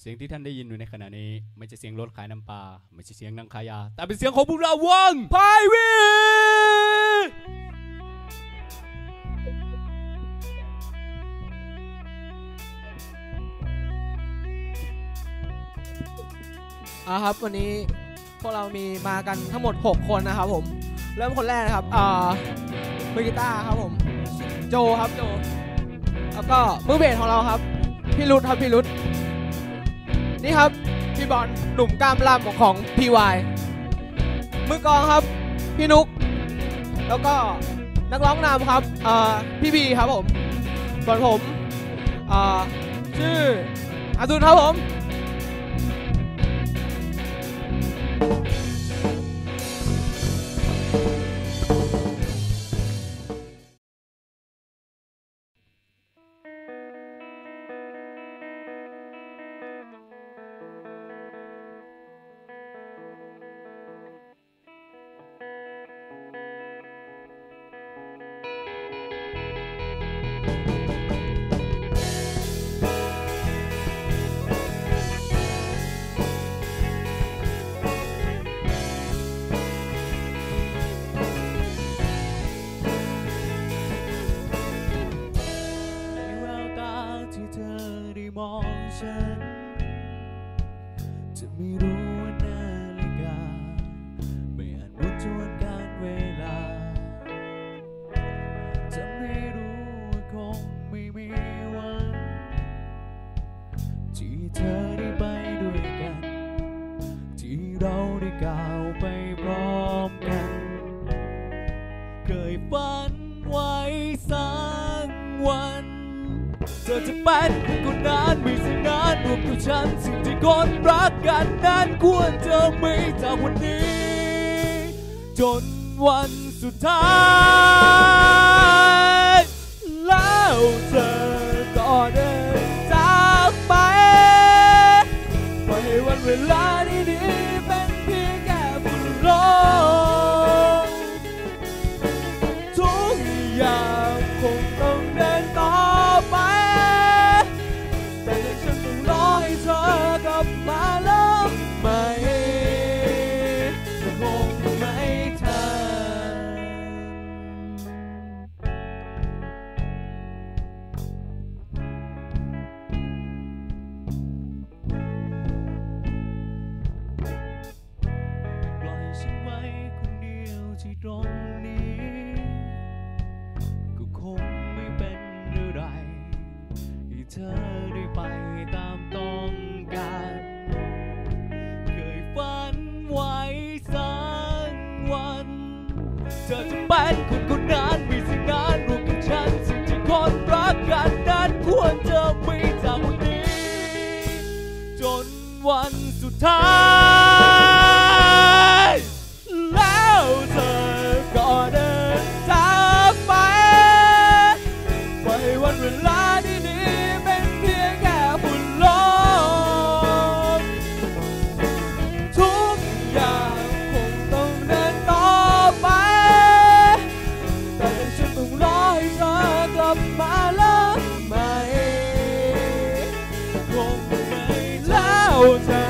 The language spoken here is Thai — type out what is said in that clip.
เสียงที่ท่านได้ยินอยู่ในขณะนี้ ไม่ใช่เสียงรถขายน้ำปลาไม่ใช่เสียงนางขายยา แต่เป็นเสียงของพวกเราวงไพวีอ่าครับวันนี้พวกเรามีมากันทั้งหมด 6 คนนะครับผมเริ่มคนแรกนะครับอ่ามือกีตาร์ครับผม โจครับโจ แล้วก็มือเบสของเราครับ พี่รุดครับพี่รุด นี่ครับพี่บอลหนุ่มกล้ามล่ำของพีวายมือกองครับ พี่นุก แล้วก็นักร้องนำครับพี่บีครับผมส่วนผมชื่ออาดุลครับผม มองฉัน จะไม่รู้ว่านาฬิกา ไม่อาจหมุนจวนการเวลา จะไม่รู้ว่าคงไม่มีวัน ที่เธอได้ไปด้วยกัน ที่เราได้ก้าวไปพร้อม ธอจะเป็นคนนั้นมีสิ่งนั้นรวมกับฉันสิ่งที่คนรักกันนั้นควรจะมีจากวันนี้ จนวันสุดท้าย แล้วเธอก็เดินจากไปปล่อยให้วันเวลาดี ตรงนี้ ก็คงไม่เป็นอะไรให้เธอได้ไปตามต้องการ เคยฝันไว้สักวัน เธอจะเป็นคนคนนั้นมีสิ่งนั้นรวมกับฉัน สิ่งที่คนรักกันนั้นควรจะมีจากวันนี้ จนวันสุดท้าย แล้